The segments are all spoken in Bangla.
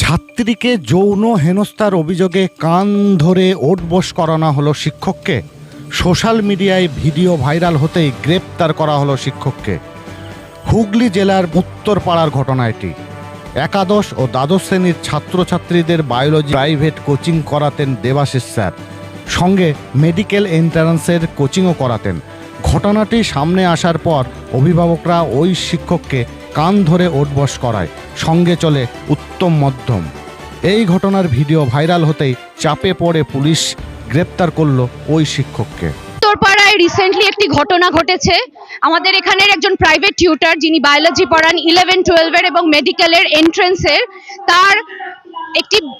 ছাত্রীকে যৌন হেনস্থার অভিযোগে কান ধরে ওঠবোস করানো হলো শিক্ষককে। সোশ্যাল মিডিয়ায় ভিডিও ভাইরাল হতেই গ্রেপ্তার করা হলো শিক্ষককে। হুগলি জেলার উত্তরপাড়ার ঘটনা এটি। একাদশ ও দ্বাদশ শ্রেণির ছাত্রছাত্রীদের বায়োলজি প্রাইভেট কোচিং করাতেন দেবাশিস স্যার। সঙ্গে মেডিকেল এন্ট্রান্সের কোচিংও করাতেন। ঘটনাটি সামনে আসার পর অভিভাবকরা ওই শিক্ষককে কান ধরে ওটবস করায়, সঙ্গে চলে উত্তম মধ্যম। এই ঘটনার ভিডিও ভাইরাল হতেই চাপে পড়ে পুলিশ গ্রেপ্তার করল ওই শিক্ষককে। উত্তরপাড়ায় রিসেন্টলি একটি ঘটনা ঘটেছে। আমাদের এখানের একজন প্রাইভেট টিউটার যিনি বায়োলজি পড়ান ইলেভেন টুয়েলভের এবং মেডিকেলের এন্ট্রেন্সের তার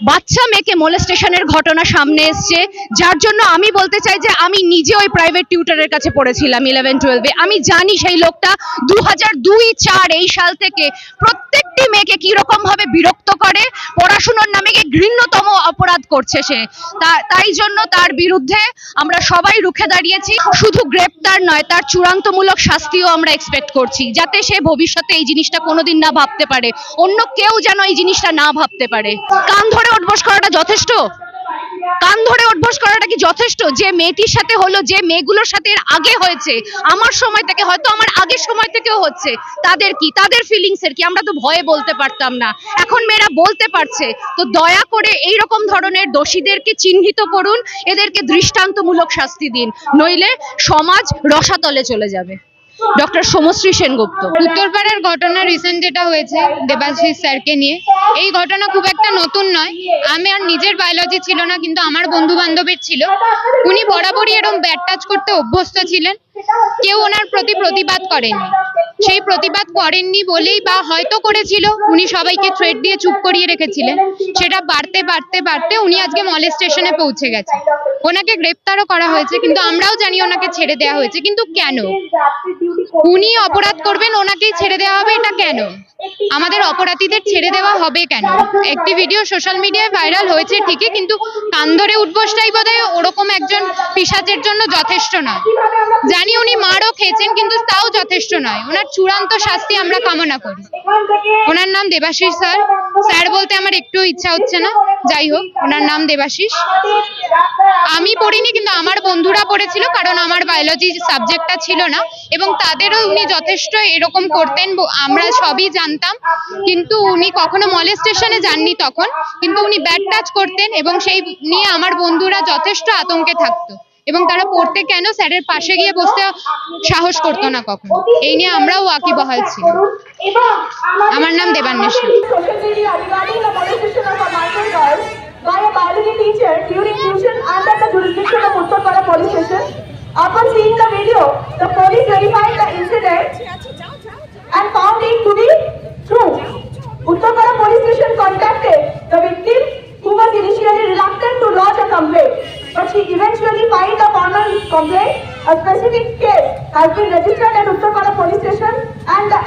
বাচ্চা মেয়েকে মোলেস্টেশনের ঘটনা সামনে এসছে, যার জন্য আমি বলতে চাই যে আমি নিজে ওই প্রাইভেট টিউটারের কাছে পড়েছিলাম ইলেভেন টুয়েলভে আমি জানি সেই লোকটা দু হাজার দুই চার এই সাল থেকে প্রত্যেকটি মেয়েকে কীরকমভাবে ভাবে বিরক্ত করে, পড়াশুনোর নামে ঘৃণ্যতম অপরাধ করছে সে। তাই জন্য তার বিরুদ্ধে আমরা সবাই রুখে দাঁড়িয়েছি। শুধু গ্রেপ্তার নয়, তার চূড়ান্তমূলক শাস্তিও আমরা এক্সপেক্ট করছি, যাতে সে ভবিষ্যতে এই জিনিসটা কোনোদিন না ভাবতে পারে। অন্য কেউ যেন এই জিনিসটা না ভাবতে পারে। কান ধরে উঠবস করাটা যথেষ্ট? কান ধরে উঠবস করাটা কি যথেষ্ট? যে মেয়েটির সাথে হলো, যে মেয়েগুলোর সাথে এর আগে হয়েছে, আমার সময় থেকে হয়তো আমার আগের সময় থেকেও হচ্ছে। তাদের কি? তাদের ফিলিংস এর কি? আমরা তো ভয়ে বলতে পারতাম না। এখন মেয়েরা বলতে পারছে। তো দয়া করে এই রকম ধরনের দোষীদেরকে চিহ্নিত করুন, এদেরকে দৃষ্টান্তমূলক শাস্তি দিন। নইলে সমাজ রসাতলে চলে যাবে। ডক্টর সমশ্রী সেনগুপ্ত। উত্তরপাড়ার ঘটনা রিসেন্ট যেটা হয়েছে দেবাশিস স্যারকে নিয়ে, এই ঘটনা খুব একটা নতুন নয়। আমি আর নিজের বায়োলজি ছিল না, কিন্তু আমার বন্ধু বান্ধবের ছিল। উনি বরাবরই এরকম ব্যাট টাচ করতে অভ্যস্ত ছিলেন। কেউ ওনার প্রতি প্রতিবাদ করেননি। সেই প্রতিবাদ করেননি বলেই বা হয়তো করেছিল, উনি সবাইকে থ্রেড দিয়ে চুপ করিয়ে রেখেছিলেন। সেটা বাড়তে বাড়তে বাড়তে উনি আজকে মলে স্টেশনে পৌঁছে গেছে ওনাকে গ্রেপ্তারও করা হয়েছে, কিন্তু আমরাও জানি ওনাকে ছেড়ে দেওয়া হয়েছে, কিন্তু কেন? উনি অপরাধ করবেন, ওনাকেই ছেড়ে দেওয়া হবে, এটা কেন? আমাদের অপরাধীদের ছেড়ে দেওয়া হবে কেন? একটি ভিডিও সোশ্যাল মিডিয়ায় ভাইরাল হয়েছে ঠিকই, কিন্তু কান ধরে উঠবসটাই বোধহয় ওরকম একজন পিসাচের জন্য যথেষ্ট নয়। জানি উনি মারও খেয়েছেন, কিন্তু তাও যথেষ্ট নয়। ওনার চূড়ান্ত শাস্তি আমরা কামনা করি। ওনার নাম দেবাশিস স্যার। স্যার বলতে আমার একটু ইচ্ছা হচ্ছে না। যাই হোক, ওনার নাম দেবাশিস। আমি পড়িনি, কিন্তু আমার বন্ধুরা পড়েছিল, কারণ আমার বায়োলজি সাবজেক্টটা ছিল না, এবং তাদেরও উনি যথেষ্ট এরকম করতেন আমরা সবই জানতাম। কিন্তু উনি কখনো মলেস্টেশনে যাননি তখন, কিন্তু উনি ব্যাট টাচ করতেন, এবং সেই নিয়ে আমার বন্ধুরা যথেষ্ট আতঙ্কে থাকতো। এবং তারা পড়তে কেন স্যারের পাশে গিয়ে বসতে সাহস করতো না কখনো? এই নিয়ে আমরাও ওয়াকিবহাল ছিল আমার নাম দেবান্বেষী। complaint, a specific case has been registered at Uttar Police Station and the